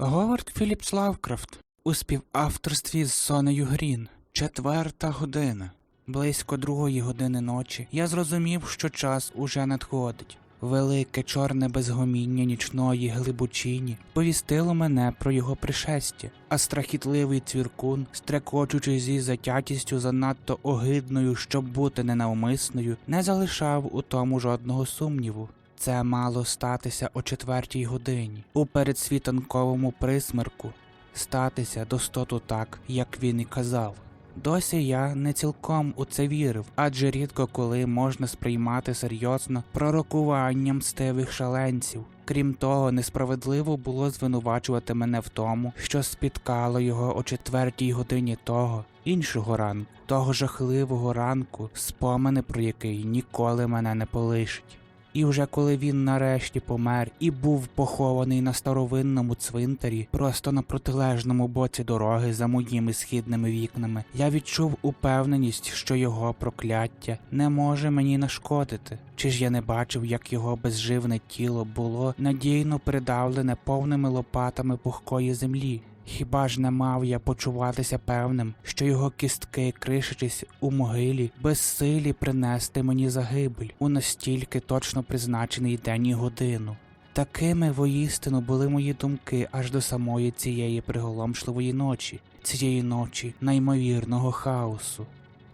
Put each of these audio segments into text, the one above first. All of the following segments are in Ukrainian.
Говард Філіпс Лавкрафт у співавторстві з Сонею Грін. Четверта година. Близько другої години ночі я зрозумів, що час уже надходить. Велике чорне безгоміння нічної глибочині повістило мене про його пришестя, а страхітливий цвіркун, стрекочучи зі затятістю занадто огидною, щоб бути ненавмисною, не залишав у тому жодного сумніву. Це мало статися о четвертій годині, у передсвітанковому присмерку, статися достоту так, як він і казав. Досі я не цілком у це вірив, адже рідко коли можна сприймати серйозно пророкування мстивих шаленців. Крім того, несправедливо було звинувачувати мене в тому, що спіткало його о четвертій годині того іншого ранку, того жахливого ранку, спомини про який ніколи мене не полишить. І вже коли він нарешті помер і був похований на старовинному цвинтарі, просто на протилежному боці дороги за моїми східними вікнами, я відчув упевненість, що його прокляття не може мені нашкодити. Чи ж я не бачив, як його безживне тіло було надійно придавлене повними лопатами пухкої землі? Хіба ж не мав я почуватися певним, що його кістки, кришачись у могилі, безсилі принести мені загибель у настільки точно призначений день і годину? Такими воістину були мої думки аж до самої цієї приголомшливої ночі, цієї ночі неймовірного хаосу,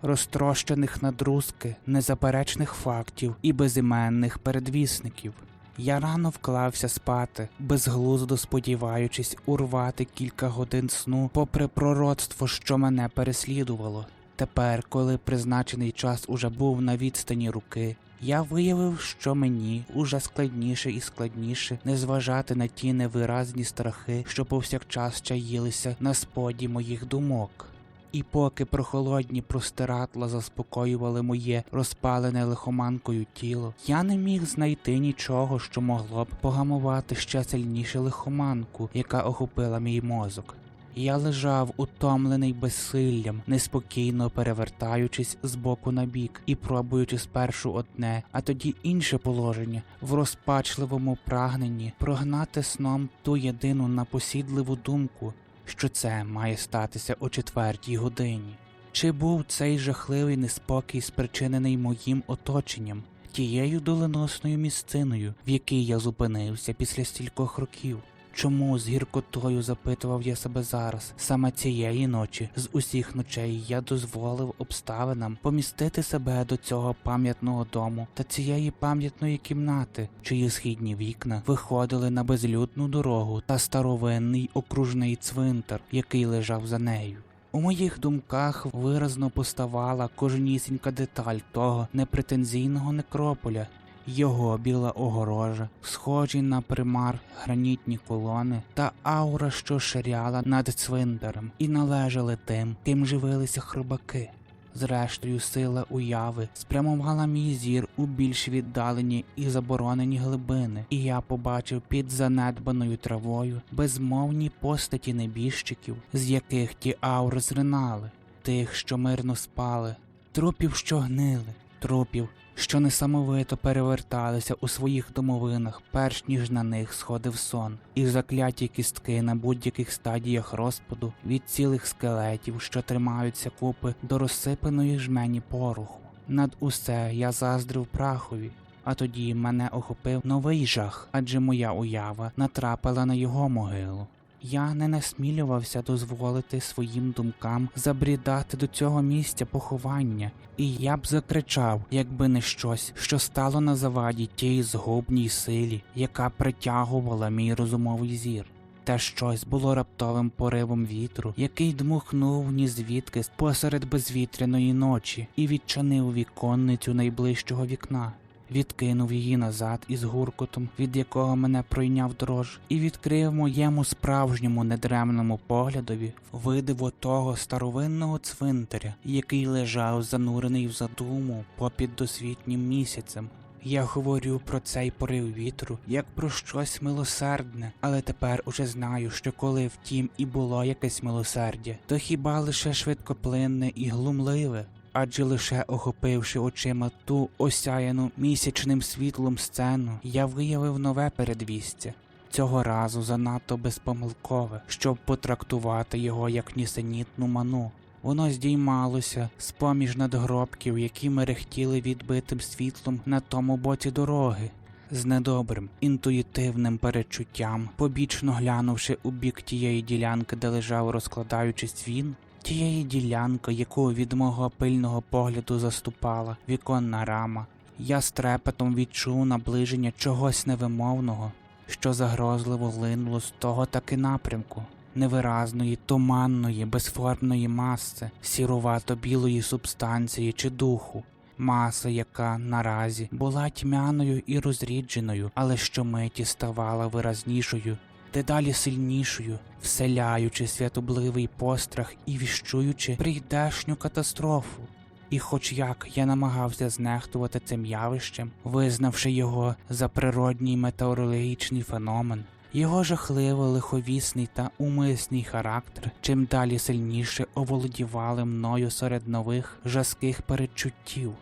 розтрощених на друзки, незаперечних фактів і безіменних передвісників. Я рано вклався спати, безглуздо сподіваючись урвати кілька годин сну, попри пророцтво, що мене переслідувало. Тепер, коли призначений час уже був на відстані руки, я виявив, що мені уже складніше і складніше не зважати на ті невиразні страхи, що повсякчас чаїлися на споді моїх думок. І поки прохолодні простиратла заспокоювали моє розпалене лихоманкою тіло, я не міг знайти нічого, що могло б погамувати ще сильніше лихоманку, яка охопила мій мозок. Я лежав утомлений безсиллям, неспокійно перевертаючись з боку на бік і пробуючи спершу одне, а тоді інше положення в розпачливому прагненні прогнати сном ту єдину напосідливу думку, що це має статися о четвертій годині. Чи був цей жахливий неспокій спричинений моїм оточенням, тією доленосною місциною, в якій я зупинився після стількох років? Чому з гіркотою запитував я себе зараз, саме цієї ночі, з усіх ночей я дозволив обставинам помістити себе до цього пам'ятного дому та цієї пам'ятної кімнати, чиї східні вікна виходили на безлюдну дорогу та старовинний окружний цвинтар, який лежав за нею. У моїх думках виразно поставала кожнісінька деталь того непретензійного некрополя, його біла огорожа, схожі на примар гранітні колони та аура, що ширяла над цвинтарем, і належали тим, ким живилися хробаки. Зрештою, сила уяви спрямувала мій зір у більш віддалені і заборонені глибини, і я побачив під занедбаною травою безмовні постаті небіжчиків, з яких ті аури зринали, тих, що мирно спали, трупів, що гнили, трупів, що несамовито переверталися у своїх домовинах, перш ніж на них сходив сон, і закляті кістки на будь-яких стадіях розпаду від цілих скелетів, що тримаються купи до розсипаної жмені пороху. Над усе я заздрив прахові. А тоді мене охопив новий жах, адже моя уява натрапила на його могилу. Я не насмілювався дозволити своїм думкам забрідати до цього місця поховання, і я б закричав, якби не щось, що стало на заваді тій згубній силі, яка притягувала мій розумовий зір. Те щось було раптовим поривом вітру, який дмухнув ні звідки посеред безвітряної ночі і відчинив віконницю найближчого вікна відкинув її назад із гуркотом, від якого мене пройняв дрож, і відкрив моєму справжньому недремному поглядові видиво того старовинного цвинтаря, який лежав занурений в задуму попід досвітнім місяцем. Я говорю про цей порив вітру як про щось милосердне, але тепер уже знаю, що коли втім і було якесь милосердя, то хіба лише швидкоплинне і глумливе, адже лише охопивши очима ту осяяну місячним світлом сцену, я виявив нове передвістя. цього разу занадто безпомилкове, щоб потрактувати його як нісенітну ману. Воно здіймалося з поміж надгробків, які мерехтіли відбитим світлом на тому боці дороги. З недобрим, інтуїтивним перечуттям, побічно глянувши у бік тієї ділянки, де лежав, розкладаючись він, тієї ділянки, яку від мого пильного погляду заступала віконна рама, я з трепетом відчув наближення чогось невимовного, що загрозливо линуло з того таки напрямку. Невиразної, туманної, безформної маси, сірувато білої субстанції чи духу, маси, яка наразі була тьмяною і розрідженою, але щомиті ставала виразнішою, дедалі сильнішою, вселяючи святобливий пострах і віщуючи прийдешню катастрофу. І хоч як я намагався знехтувати цим явищем, визнавши його за природній метеорологічний феномен, його жахливо лиховісний та умисний характер чим далі сильніше оволодівали мною серед нових жаских передчуттів.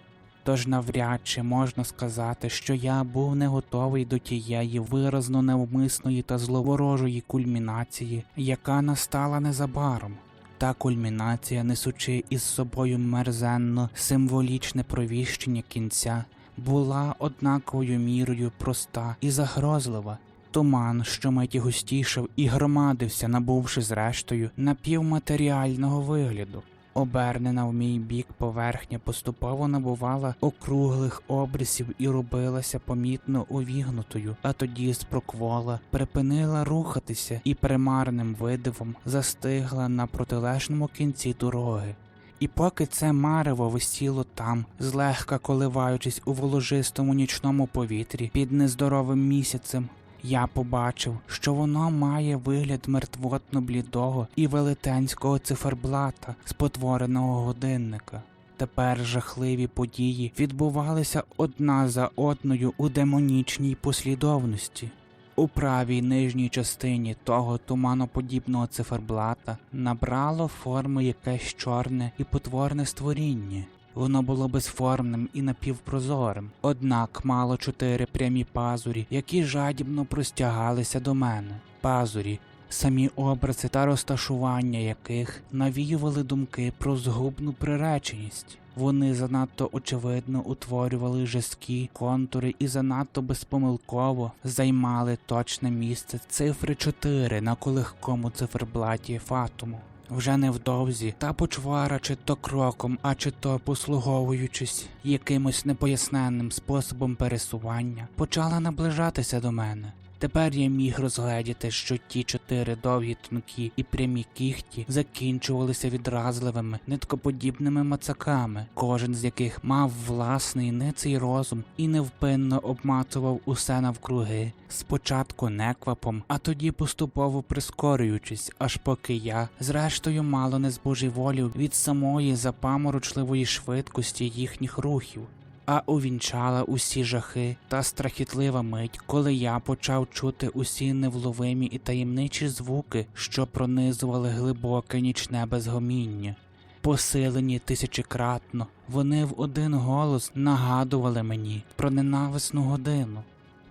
Тож навряд чи можна сказати, що я був не готовий до тієї виразно невмисної та зловорожої кульмінації, яка настала незабаром. Та кульмінація, несучи із собою мерзенно символічне провіщення кінця, була однаковою мірою проста і загрозлива. Туман, що миті густішав і громадився, набувши зрештою напівматеріального вигляду. Обернена в мій бік поверхня поступово набувала округлих обрисів і робилася помітно увігнутою, а тоді спроквола припинила рухатися і примарним видивом застигла на протилежному кінці дороги. І поки це марево висіло там, злегка коливаючись у воложистому нічному повітрі під нездоровим місяцем, я побачив, що воно має вигляд мертвотно блідого і велетенського циферблата, спотвореного годинника. Тепер жахливі події відбувалися одна за одною у демонічній послідовності. У правій нижній частині того туманоподібного циферблата набрало форми якесь чорне і потворне створіння. Воно було безформним і напівпрозорим, однак мало чотири прямі пазурі, які жадібно простягалися до мене. Пазурі, самі образи та розташування яких навіювали думки про згубну приреченість. Вони занадто очевидно утворювали жорсткі контури і занадто безпомилково займали точне місце цифри 4 на колегкому циферблаті фатуму. Вже невдовзі та почвара чи то кроком, а чи то послуговуючись якимось непоясненним способом пересування, почала наближатися до мене. Тепер я міг розгледіти, що ті чотири довгі тонкі і прямі кіхті закінчувалися відразливими, ниткоподібними мацаками, кожен з яких мав власний ниций розум і невпинно обмацував усе навкруги, спочатку неквапом, а тоді поступово прискорюючись, аж поки я, зрештою, мало не збожеволів від самої запаморочливої швидкості їхніх рухів а увінчала усі жахи та страхітлива мить, коли я почав чути усі невловимі і таємничі звуки, що пронизували глибоке нічне безгоміння. Посилені тисячекратно, вони в один голос нагадували мені про ненависну годину,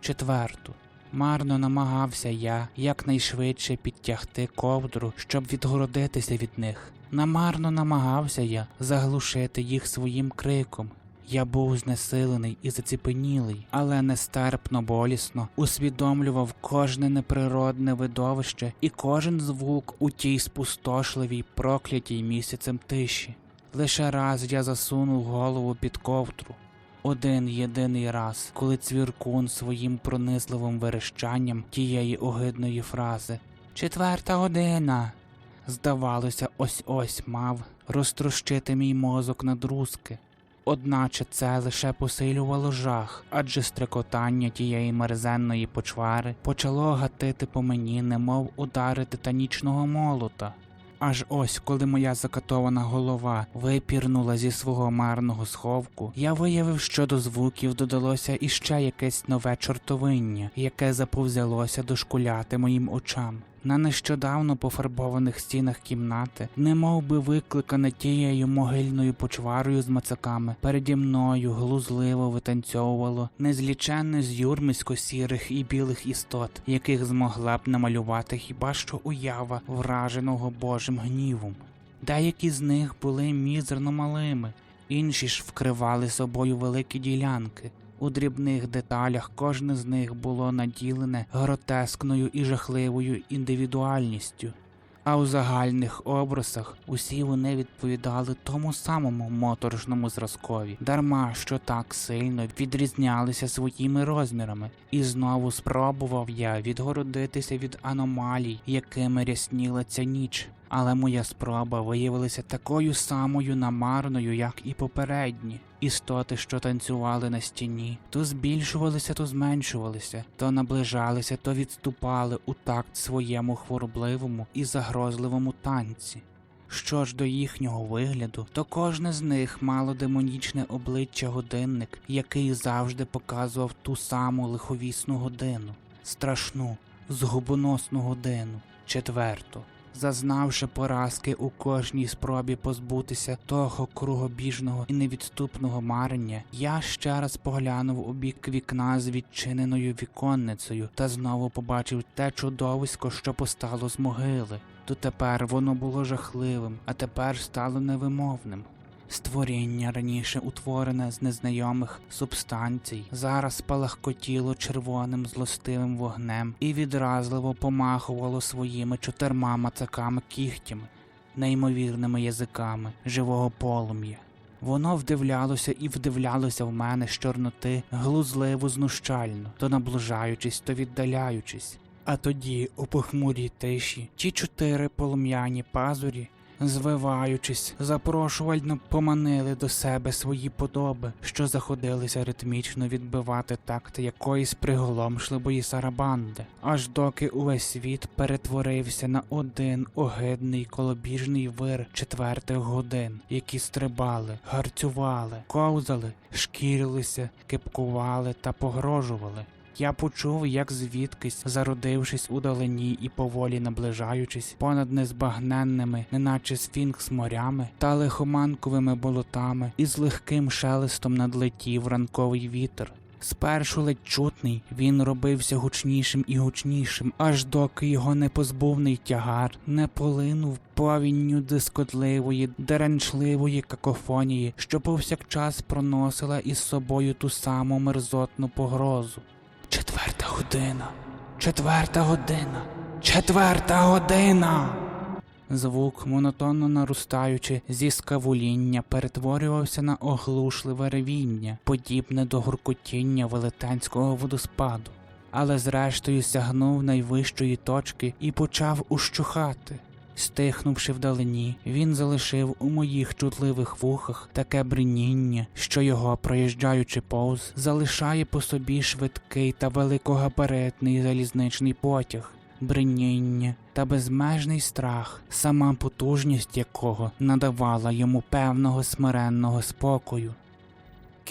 четверту. Марно намагався я якнайшвидше підтягти ковдру, щоб відгородитися від них. Намарно намагався я заглушити їх своїм криком, я був знесилений і заціпенілий, але нестерпно болісно усвідомлював кожне неприродне видовище і кожен звук у тій спустошливій проклятій місяцем тиші. Лише раз я засунув голову під ковдру. Один єдиний раз, коли цвіркун своїм пронизливим верещанням тієї огидної фрази Четверта година. Здавалося, ось ось мав розтрощити мій мозок на друзки. Одначе це лише посилювало жах, адже стрекотання тієї мерзенної почвари почало гатити по мені, немов удари титанічного молота. Аж ось, коли моя закатована голова випірнула зі свого марного сховку, я виявив, що до звуків додалося іще якесь нове чортовиння, яке заповзялося дошкуляти моїм очам. На нещодавно пофарбованих стінах кімнати, немов би викликане тією могильною почварою з мацаками, переді мною глузливо витанцьовувало незліченне з'юрмисько сірих і білих істот, яких змогла б намалювати хіба що уява враженого Божим гнівом. Деякі з них були мізерно малими, інші ж вкривали собою великі ділянки. У дрібних деталях кожне з них було наділене гротескною і жахливою індивідуальністю, а у загальних образах усі вони відповідали тому самому моторошному зразкові, дарма що так сильно відрізнялися своїми розмірами, і знову спробував я відгородитися від аномалій, якими рясніла ця ніч. Але моя спроба виявилася такою самою намарною, як і попередні. Істоти, що танцювали на стіні, то збільшувалися, то зменшувалися, то наближалися, то відступали у такт своєму хворобливому і загрозливому танці. Що ж до їхнього вигляду, то кожне з них мало демонічне обличчя годинник, який завжди показував ту саму лиховісну годину, страшну, згубоносну годину, четверту. Зазнавши поразки у кожній спробі позбутися того кругобіжного і невідступного марення, я ще раз поглянув у бік вікна з відчиненою віконницею та знову побачив те чудовисько, що постало з могили. Дотепер воно було жахливим, а тепер стало невимовним. Створіння раніше утворене з незнайомих субстанцій, зараз палахкотіло червоним злостивим вогнем і відразливо помахувало своїми чотирма мацаками кігтями, неймовірними язиками живого полум'я. Воно вдивлялося і вдивлялося в мене з чорноти глузливо знущально, то наближаючись, то віддаляючись. А тоді, у похмурій тиші, ті чотири полум'яні пазурі звиваючись, запрошувально поманили до себе свої подоби, що заходилися ритмічно відбивати такт якоїсь приголомшливої сарабанди, аж доки увесь світ перетворився на один огидний колобіжний вир четвертих годин, які стрибали, гарцювали, ковзали, шкірилися, кипкували та погрожували. Я почув, як звідкись, зародившись у далині і поволі наближаючись понад незбагненними, неначе сфінкс морями та лихоманковими болотами, і з легким шелестом надлетів ранковий вітер. Спершу ледь чутний, він робився гучнішим і гучнішим, аж доки його непозбувний тягар не полинув повінню дискотливої, деренчливої какофонії, що повсякчас проносила із собою ту саму мерзотну погрозу. Четверта година. Четверта година. Четверта година. Звук, монотонно наростаючи зі скавуління, перетворювався на оглушливе ревіння, подібне до гуркотіння велетенського водоспаду, але зрештою сягнув найвищої точки і почав ущухати. Стихнувши вдалині, він залишив у моїх чутливих вухах таке бриніння, що його, проїжджаючи повз, залишає по собі швидкий та великогабаритний залізничний потяг. Бриніння та безмежний страх, сама потужність якого надавала йому певного смиренного спокою.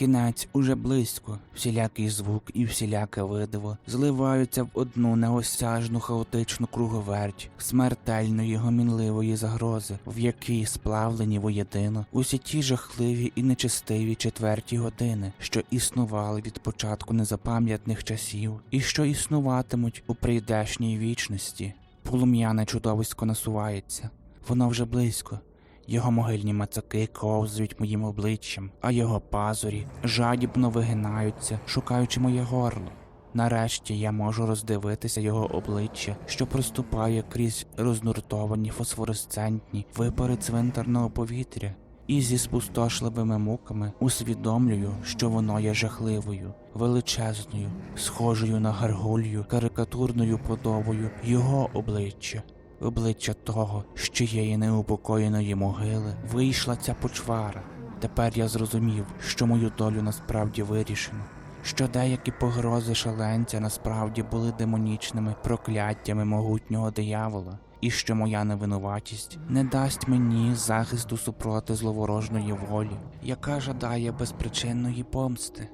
Кінець уже близько, всілякий звук і всіляке видиво зливаються в одну неосяжну хаотичну круговерть смертельної гомінливої загрози, в якій сплавлені воєдино усі ті жахливі і нечестиві четверті години, що існували від початку незапам'ятних часів, і що існуватимуть у прийдешній вічності. Полум'яне чудовисько насувається, воно вже близько. Його могильні мацаки ковзують моїм обличчям, а його пазурі жадібно вигинаються, шукаючи моє горло. Нарешті я можу роздивитися його обличчя, що проступає крізь рознуртовані фосфоресцентні випари цвинтарного повітря, і зі спустошливими муками усвідомлюю, що воно є жахливою, величезною, схожою на гаргулью, карикатурною подобою його обличчя. Обличчя того, з чиєї неупокоєної могили вийшла ця почвара. Тепер я зрозумів, що мою долю насправді вирішено, що деякі погрози шаленця насправді були демонічними прокляттями могутнього диявола, і що моя невинуватість не дасть мені захисту супроти зловорожної волі, яка жадає безпричинної помсти.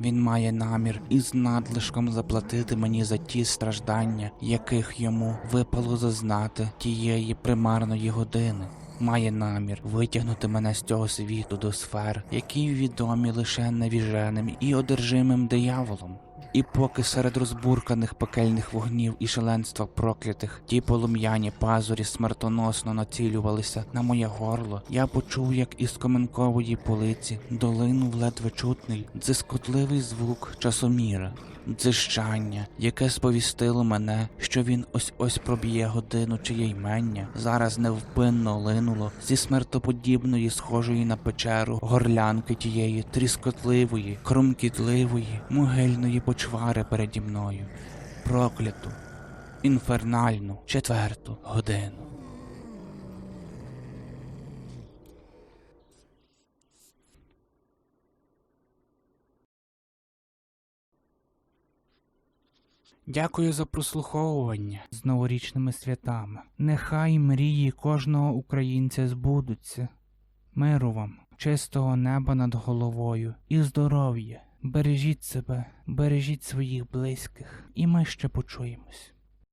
Він має намір із надлишком заплатити мені за ті страждання, яких йому випало зазнати тієї примарної години. Має намір витягнути мене з цього світу до сфер, які відомі лише невіженим і одержимим дияволом. І поки серед розбурканих пекельних вогнів і шаленства проклятих ті полум'яні пазурі смертоносно націлювалися на моє горло, я почув, як із коменкової полиці долинув ледве чутний дзискотливий звук часоміра, дзищання, яке сповістило мене, що він ось ось проб'є годину чиє ймення, зараз невпинно линуло зі смертоподібної, схожої на печеру горлянки тієї тріскотливої, крумкітливої, могильної почвари переді мною. Прокляту, інфернальну четверту годину. Дякую за прослуховування з новорічними святами. Нехай мрії кожного українця збудуться. Миру вам, чистого неба над головою і здоров'я. Бережіть себе, бережіть своїх близьких, і ми ще почуємось.